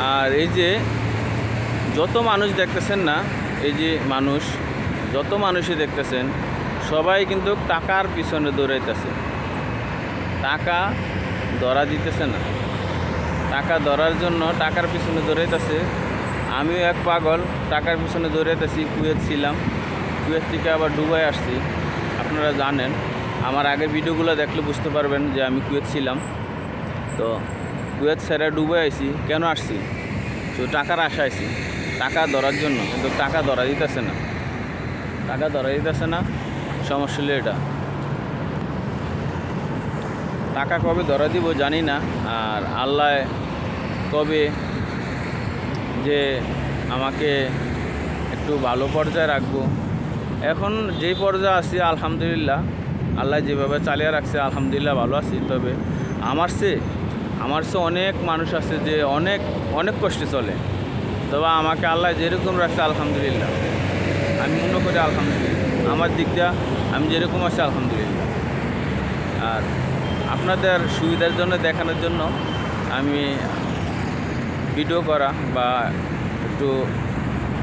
আর এই যে যত মানুষ দেখতেছেন না, এই যে মানুষ, যত মানুষই দেখতেছেন, সবাই কিন্তু টাকার পিছনে দৌড়াইতেছে। টাকা ধরা দিতেছে না। টাকা ধরার জন্য টাকার পিছনে দৌড়াইতেছে। আমিও এক পাগল, টাকার পিছনে দৌড়াইতেছি, কুয়েত ছিলাম। কুয়েত থেকে আবার ডুবাই আসছি। আপনারা জানেন, আমার আগের ভিডিওগুলো দেখলে বুঝতে পারবেন যে আমি কুয়েত ছিলাম। তো কুয়েত ছেড়ে ডুবে আইছি, কেন আসছি? তো টাকার আশা আইছি। টাকা ধরার জন্য, কিন্তু টাকা ধরা দিতেছে না। টাকা ধরা দিতেছে না, সমস্যা হলো এটা। টাকা কবে ধরা দিব জানি না, আর আল্লাহ কবে যে আমাকে একটু ভালো পর্যায়ে রাখব। এখন যেই পর্যায়ে আছি, আলহামদুলিল্লাহ, আল্লাহ যেভাবে চালিয়ে রাখছে, আলহামদুলিল্লাহ ভালো আছি। তবে আমার সে আমার সে অনেক মানুষ আছে যে অনেক অনেক কষ্টে চলে। তবে আমাকে আল্লাহ যেরকম রাখছে, আলহামদুলিল্লাহ। আমি মনে করি আলহামদুলিল্লাহ। আমার দিকটা আমি যেরকম আছি, আলহামদুলিল্লাহ। আর আপনাদের সুবিধার জন্য, দেখানোর জন্য আমি ভিডিও করা বা একটু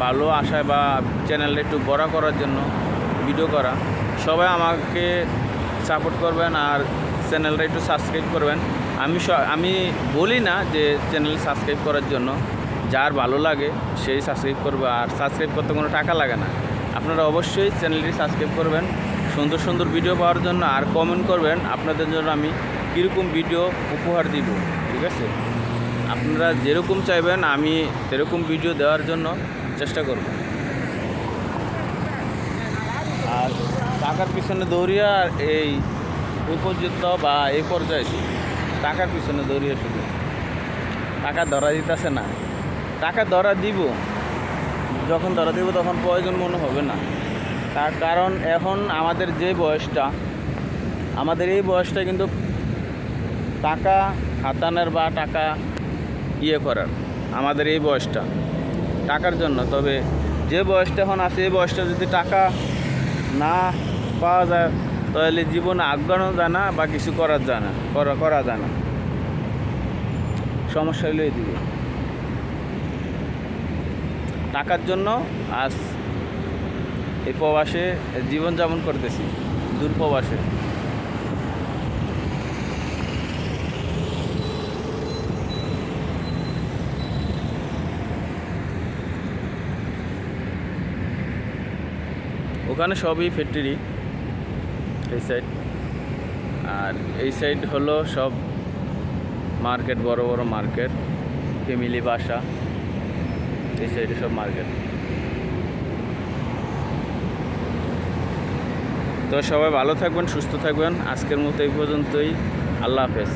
ভালো আশায় বা চ্যানেলটা একটু বড় করার জন্য ভিডিও করা। সবাই আমাকে সাপোর্ট করবেন আর চ্যানেলটা একটু সাবস্ক্রাইব করবেন। আমি আমি বলি না যে চ্যানেল সাবস্ক্রাইব করার জন্য। যার ভালো লাগে, সেই সাবস্ক্রাইব করবে। আর সাবস্ক্রাইব করতে কোনো টাকা লাগে না। আপনারা অবশ্যই চ্যানেলটি সাবস্ক্রাইব করবেন। সুন্দর সুন্দর ভিডিও পাওয়ার জন্য আর কমেন্ট করবেন। আপনাদের জন্য আমি কীরকম ভিডিও উপহার দিব, ঠিক আছে? আপনারা যেরকম চাইবেন, আমি সেরকম ভিডিও দেওয়ার জন্য চেষ্টা করব। আর টাকার পিছনে দৌড়িয়া এই পর্যন্ত বা এই পর্যায়ে টাকার পিছনে দৌড়িয়ে শুধু। টাকা ধরা দিতেছে না। টাকা ধরা দিব। যখন ধরা দিব তখন প্রয়োজন মনে হবে না। তার কারণ এখন আমাদের যে বয়সটা, আমাদের এই বয়সটা কিন্তু টাকা হাতানোর বা টাকা ইয়ে করার আমাদের এই বয়সটা। টাকার জন্য। তবে যে বয়সটা এখন আছে, এই বয়সটা যদি টাকা না পাওয়া যায় তাহলে জীবন আগানো যায় না বা কিছু করার যায় না করা করা যায় না সমস্যা হলো এদিকে টাকার জন্য আজ এই প্রবাসে জীবনযাপন করতেছি দূর প্রবাসে ওখানে সবই ফ্যাক্টরি এই সাইড আর এই সাইড হলো সব মার্কেট বড় বড় মার্কেট ফ্যামিলি বাসা, এই সাইডে সব মার্কেট তো সবাই ভালো থাকবেন, সুস্থ থাকবেন। আজকের মতো এই পর্যন্তই। আল্লাহ হাফেজ।